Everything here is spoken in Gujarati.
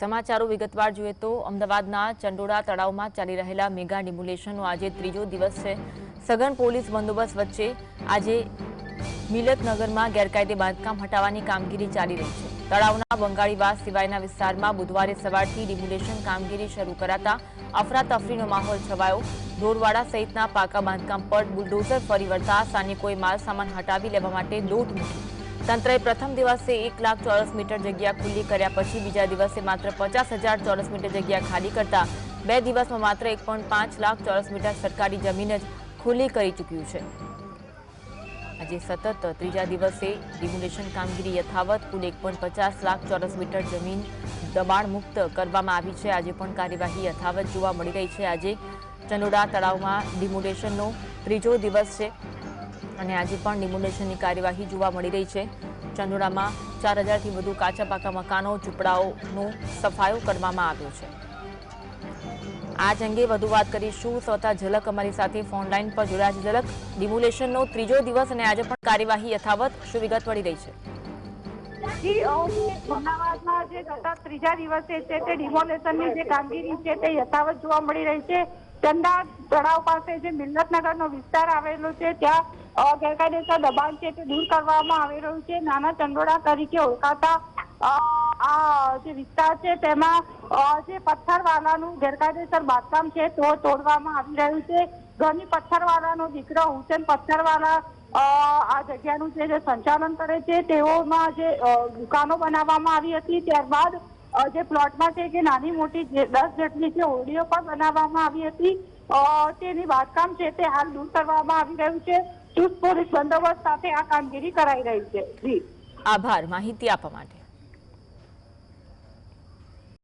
સમાચારો વિગતવાર જોઈએ તો અમદાવાદના ચંડોળા તળાવમાં ચાલી રહેલા મેગા ડિમોલેશનનો આજે ત્રીજો દિવસ છે. સઘન પોલીસ બંદોબસ્ત વચ્ચે આજે મિલતનગરમાં ગેરકાયદે બાંધકામ હટાવવાની કામગીરી ચાલી રહી છે. તળાવના બંગાળીવાસ સિવાયના વિસ્તારમાં બુધવારે સવારથી ડિમોલેશન કામગીરી શરૂ કરાતા અફરાતફરીનો માહોલ છવાયો. ઢોરવાડા સહિતના પાકા બાંધકામ પર બુલડોઝર ફરી વળતા સ્થાનિકોએ માલસામાન હટાવી લેવા માટે દોટ મૂકી તંત્રએ પ્રથમ દિવસે એક લાખ ચોરસ મીટર જગ્યા ખુલ્લી કર્યા પછી બીજા દિવસે માત્ર પચાસ હજાર ચોરસ મીટર જગ્યા ખાલી કરતા બે દિવસમાં માત્ર એક પાંચ લાખ ચોરસ મીટર સરકારી જમીન જ ખુલ્લી કરી ચૂક્યું છે. આજે સતત ત્રીજા દિવસે ડિમોલેશન કામગીરી યથાવત કુલ એક પચાસ લાખ ચોરસ મીટર જમીન દબાણ મુક્ત કરવામાં આવી છે. આજે પણ કાર્યવાહી યથાવત જોવા મળી રહી છે. આજે ચનોડા તળાવમાં ડિમોલેશનનો ત્રીજો દિવસ છે. અને આજે પણ ડિમોલેશનની કાર્યવાહી જોવા મળી રહી છે. ચંદોડામાં ચાર હજારથી વધુ કાચા પાકા મકાનો, ઝૂંપડાઓનો સફાયો કરવામાં આવ્યો છે. આજ અંગે વધુ વાત કરીશું. સ્વતા ઝલક અમારી સાથે ફોનલાઈન પર જોડાયા છે ઝલક. ડિમોલેશનનો ત્રીજો દિવસ અને આજે પણ કાર્યવાહી યથાવત શું વિગત મળી રહી છે. ત્રીજા દિવસે છે છે તે યથાવત જોવા મળી રહી છે. ચંદા તળાવ પાસે જે મિલતનગરનો વિસ્તાર આવેલો છે, ત્યાં ગેરકાયદેસર દબાણ છે તે દૂર કરવામાં આવી રહ્યું છે. નાના ચંડોળા તરીકે ઓળખાતા આ જે વિસ્તાર છે તેમાં જે પથ્થરવાલાનું ગેરકાયદેસર બાંધકામ છે તો તોડવામાં આવી રહ્યું છે. ઘરની પથ્થરવાલાનો દીકરો હુસેન પથ્થરવાલા આ જગ્યાનું જે સંચાલન કરે છે તેઓમાં જે દુકાનો બનાવવામાં આવી હતી. ત્યારબાદ જે પ્લોટમાં છે કે નાની મોટી જે, દસ જેટલી જે હોડીઓ પણ બનાવવામાં આવી હતી. તેની બાંધકામ છે તે હાલ દૂર કરવામાં આવી રહ્યું છે. ચુસ્ત પોલીસ બંદોબસ્ત સાથે આ કામગીરી કરાઈ રહી છે. આભાર. માહિતી આપવા માટે.